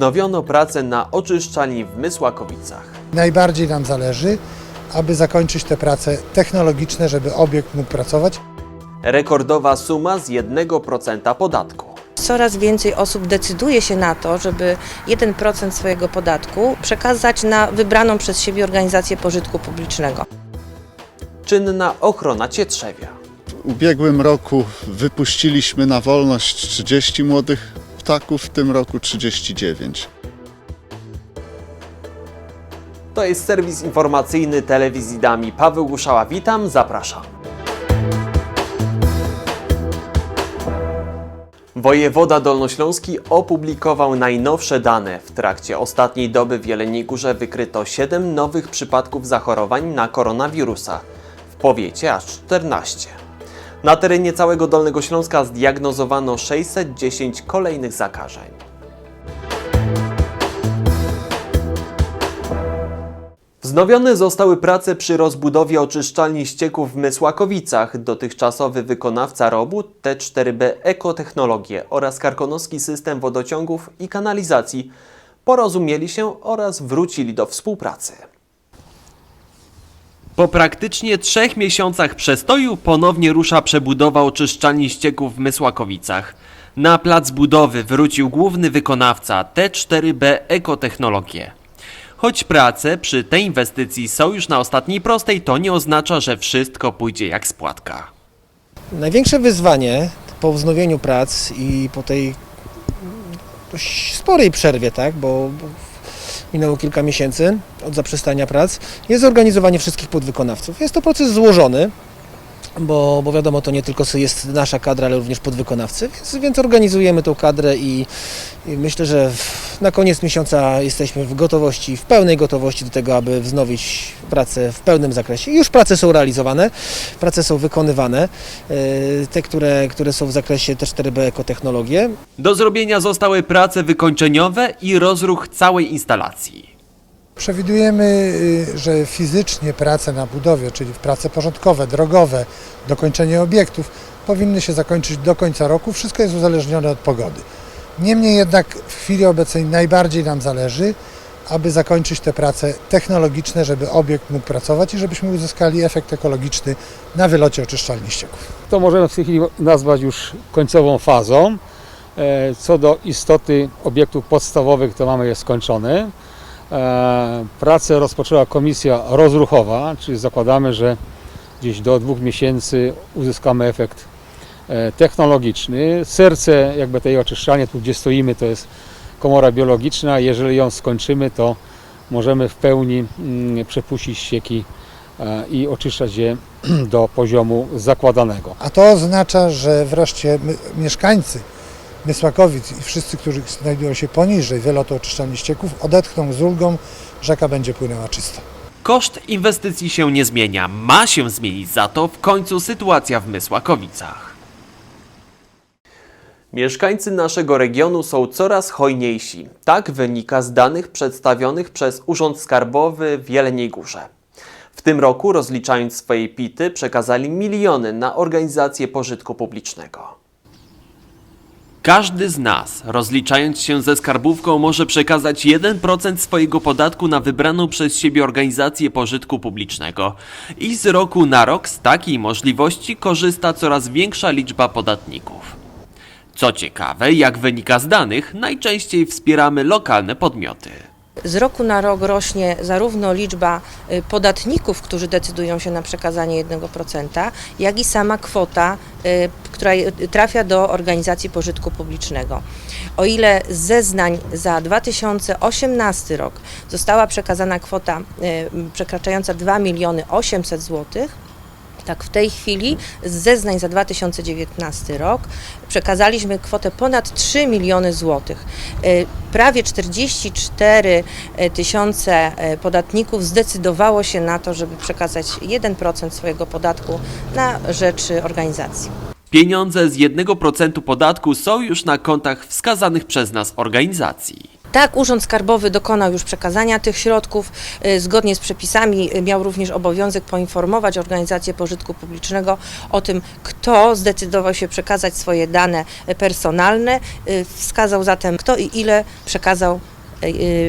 Wznowiono pracę na oczyszczalni w Mysłakowicach. Najbardziej nam zależy, aby zakończyć te prace technologiczne, żeby obiekt mógł pracować. Rekordowa suma z 1% podatku. Coraz więcej osób decyduje się na to, żeby 1% swojego podatku przekazać na wybraną przez siebie organizację pożytku publicznego. Czynna ochrona cietrzewia. W ubiegłym roku wypuściliśmy na wolność 30 młodych ptaków, w tym roku 39. To jest serwis informacyjny telewizji Dami. Paweł Guszała, witam, zapraszam. Wojewoda Dolnośląski opublikował najnowsze dane. W trakcie ostatniej doby w Jeleniej Górze wykryto 7 nowych przypadków zachorowań na koronawirusa. W powiecie aż 14. Na terenie całego Dolnego Śląska zdiagnozowano 610 kolejnych zakażeń. Wznowione zostały prace przy rozbudowie oczyszczalni ścieków w Mysłakowicach. Dotychczasowy wykonawca robót T4B Ekotechnologie oraz Karkonoski System Wodociągów i Kanalizacji porozumieli się oraz wrócili do współpracy. Po praktycznie trzech miesiącach przestoju ponownie rusza przebudowa oczyszczalni ścieków w Mysłakowicach. Na plac budowy wrócił główny wykonawca T4B Ekotechnologie. Choć prace przy tej inwestycji są już na ostatniej prostej, to nie oznacza, że wszystko pójdzie jak z płatka. Największe wyzwanie po wznowieniu prac i po tej dość sporej przerwie, tak, bo minęło kilka miesięcy od zaprzestania prac, jest zorganizowanie wszystkich podwykonawców. Jest to proces złożony, bo, bo wiadomo, to nie tylko jest nasza kadra, ale również podwykonawcy, więc, więc organizujemy tą kadrę i, i myślę, że na koniec miesiąca jesteśmy w gotowości, w pełnej gotowości do tego, aby wznowić pracę w pełnym zakresie. Już prace są realizowane, prace są wykonywane, e, te, które, które są w zakresie T4B Ekotechnologie. Do zrobienia zostały prace wykończeniowe i rozruch całej instalacji. Przewidujemy, y, że fizycznie prace na budowie, czyli prace porządkowe, drogowe, dokończenie obiektów powinny się zakończyć do końca roku. Wszystko jest uzależnione od pogody. Niemniej jednak w chwili obecnej najbardziej nam zależy, aby zakończyć te prace technologiczne, żeby obiekt mógł pracować i żebyśmy uzyskali efekt ekologiczny na wylocie oczyszczalni ścieków. To możemy w tej chwili nazwać już końcową fazą. E, Co do istoty obiektów podstawowych, to mamy je skończone. E, Pracę rozpoczęła komisja rozruchowa, czyli zakładamy, że gdzieś do dwóch miesięcy uzyskamy efekt technologiczny. Serce jakby tej oczyszczalni, tu gdzie stoimy, to jest komora biologiczna. Jeżeli ją skończymy, to możemy w pełni mm, przepuścić ścieki e, i oczyszczać je do poziomu zakładanego. A to oznacza, że wreszcie my, mieszkańcy Mysłakowic i wszyscy, którzy znajdują się poniżej wylotu oczyszczalni ścieków, odetchną z ulgą, rzeka będzie płynęła czysto. Koszt inwestycji się nie zmienia, ma się zmienić za to w końcu sytuacja w Mysłakowicach. Mieszkańcy naszego regionu są coraz hojniejsi. Tak wynika z danych przedstawionych przez Urząd Skarbowy w Jeleniej Górze. W tym roku, rozliczając swoje PIT-y, przekazali miliony na organizacje pożytku publicznego. Każdy z nas, rozliczając się ze skarbówką, może przekazać 1% swojego podatku na wybraną przez siebie organizację pożytku publicznego. I z roku na rok z takiej możliwości korzysta coraz większa liczba podatników. Co ciekawe, jak wynika z danych, najczęściej wspieramy lokalne podmioty. Z roku na rok rośnie zarówno liczba y, podatników, którzy decydują się na przekazanie 1%, jak i sama kwota, y, która y, trafia do organizacji pożytku publicznego. O ile z zeznań za 2018 rok została przekazana kwota przekraczająca 2 miliony 800 złotych, Tak, w tej chwili z zeznań za 2019 rok przekazaliśmy kwotę ponad 3 miliony złotych. E, Prawie 44 tysiące e, podatników zdecydowało się na to, żeby przekazać 1% swojego podatku na rzecz e, organizacji. Pieniądze z 1% podatku są już na kontach wskazanych przez nas organizacji. Tak, Urząd Skarbowy dokonał już przekazania tych środków. Y, Zgodnie z przepisami y, miał również obowiązek poinformować organizację pożytku publicznego o tym, kto zdecydował się przekazać swoje dane y, personalne. Wskazał zatem, kto i ile przekazał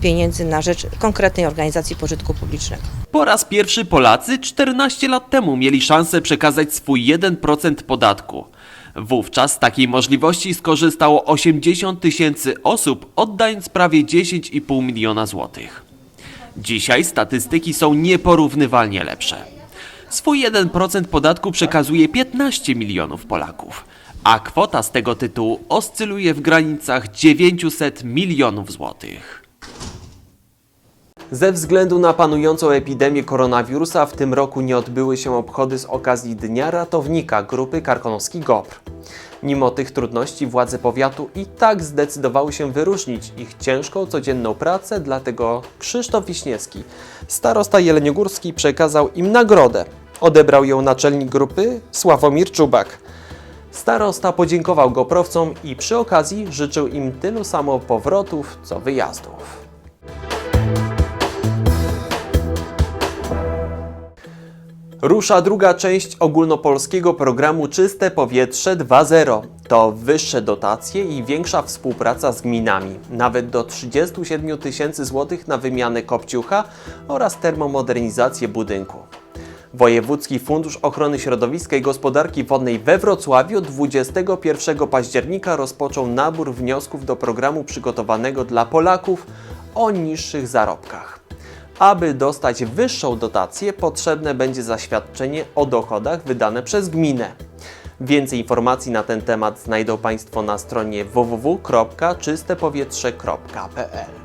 pieniędzy na rzecz konkretnej organizacji pożytku publicznego. Po raz pierwszy Polacy 14 lat temu mieli szansę przekazać swój 1% podatku. Wówczas z takiej możliwości skorzystało 80 tysięcy osób, oddając prawie 10,5 miliona złotych. Dzisiaj statystyki są nieporównywalnie lepsze. Swój 1% podatku przekazuje 15 milionów Polaków, a kwota z tego tytułu oscyluje w granicach 900 milionów złotych. Ze względu na panującą epidemię koronawirusa w tym roku nie odbyły się obchody z okazji Dnia Ratownika grupy Karkonoski GOPR. Mimo tych trudności władze powiatu i tak zdecydowały się wyróżnić ich ciężką codzienną pracę, dlatego Krzysztof Wiśniewski, starosta jeleniogórski przekazał im nagrodę. Odebrał ją naczelnik grupy Sławomir Czubak. Starosta podziękował goprowcom i przy okazji życzył im tylu samo powrotów, co wyjazdów. Rusza druga część ogólnopolskiego programu Czyste Powietrze 2.0. To wyższe dotacje i większa współpraca z gminami, nawet do 37 tysięcy złotych na wymianę kopciucha oraz termomodernizację budynku. Wojewódzki Fundusz Ochrony Środowiska i Gospodarki Wodnej we Wrocławiu 21 października rozpoczął nabór wniosków do programu przygotowanego dla Polaków o niższych zarobkach. Aby dostać wyższą dotację, potrzebne będzie zaświadczenie o dochodach wydane przez gminę. Więcej informacji na ten temat znajdą Państwo na stronie www.czystepowietrze.pl.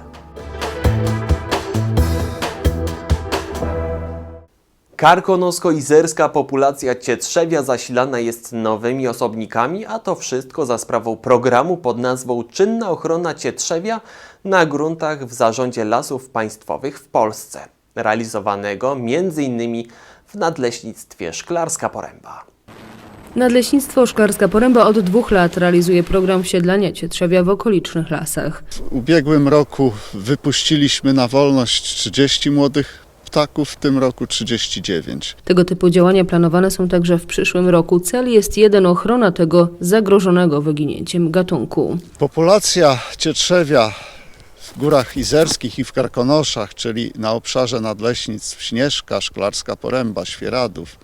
Karkonosko-izerska populacja cietrzewia zasilana jest nowymi osobnikami, a to wszystko za sprawą programu pod nazwą Czynna ochrona cietrzewia na gruntach w zarządzie lasów państwowych w Polsce, realizowanego m.in. w Nadleśnictwie Szklarska Poręba. Nadleśnictwo Szklarska Poręba od dwóch lat realizuje program wsiedlania cietrzewia w okolicznych lasach. W ubiegłym roku wypuściliśmy na wolność 30 młodych ptaków, w tym roku 39. Tego typu działania planowane są także w przyszłym roku. Cel jest jeden ochrona tego zagrożonego wyginięciem gatunku. Populacja cietrzewia w górach izerskich i w Karkonoszach, czyli na obszarze nadleśnictw Śnieżka, Szklarska Poręba, Świeradów,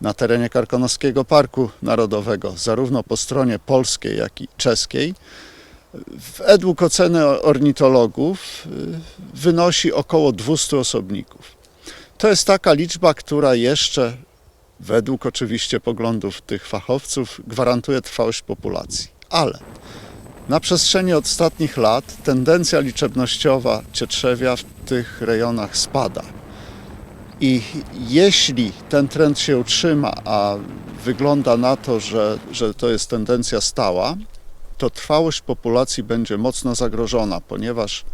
na terenie Karkonoskiego Parku Narodowego, zarówno po stronie polskiej, jak i czeskiej, według oceny ornitologów y, wynosi około 200 osobników. To jest taka liczba, która jeszcze, według oczywiście poglądów tych fachowców, gwarantuje trwałość populacji. Ale na przestrzeni ostatnich lat tendencja liczebnościowa cietrzewia w tych rejonach spada. I jeśli ten trend się utrzyma, a wygląda na to, że, że to jest tendencja stała, to trwałość populacji będzie mocno zagrożona, ponieważ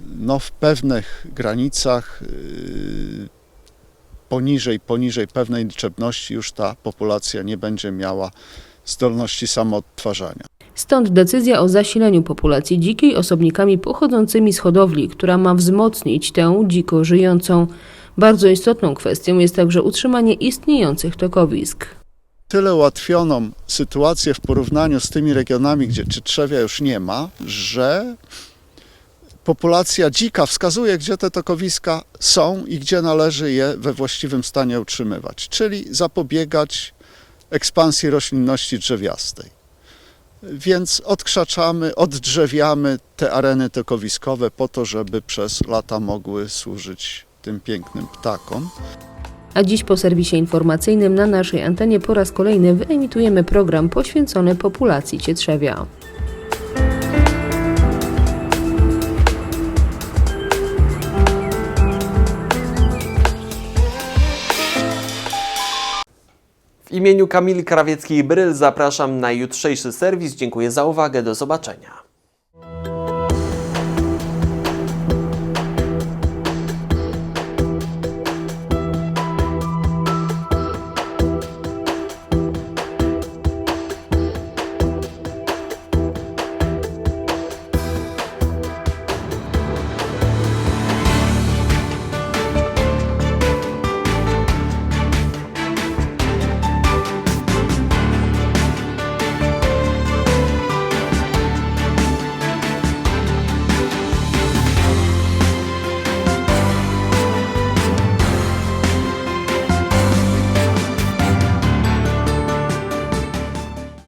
no, w pewnych granicach yy, poniżej, poniżej pewnej liczebności już ta populacja nie będzie miała zdolności samoodtwarzania. Stąd decyzja o zasileniu populacji dzikiej osobnikami pochodzącymi z hodowli, która ma wzmocnić tę dziko żyjącą. Bardzo istotną kwestią jest także utrzymanie istniejących tokowisk. tyle ułatwioną sytuację w porównaniu z tymi regionami, gdzie cietrzewia już nie ma, że populacja dzika wskazuje, gdzie te tokowiska są i gdzie należy je we właściwym stanie utrzymywać, czyli zapobiegać ekspansji roślinności drzewiastej. Więc odkrzaczamy, oddrzewiamy te areny tokowiskowe po to, żeby przez lata mogły służyć tym pięknym ptakom. A dziś po serwisie informacyjnym na naszej antenie po raz kolejny wyemitujemy program poświęcony populacji cietrzewia. W imieniu Kamili Krawieckiej-Bryl zapraszam na jutrzejszy serwis. Dziękuję za uwagę. Do zobaczenia.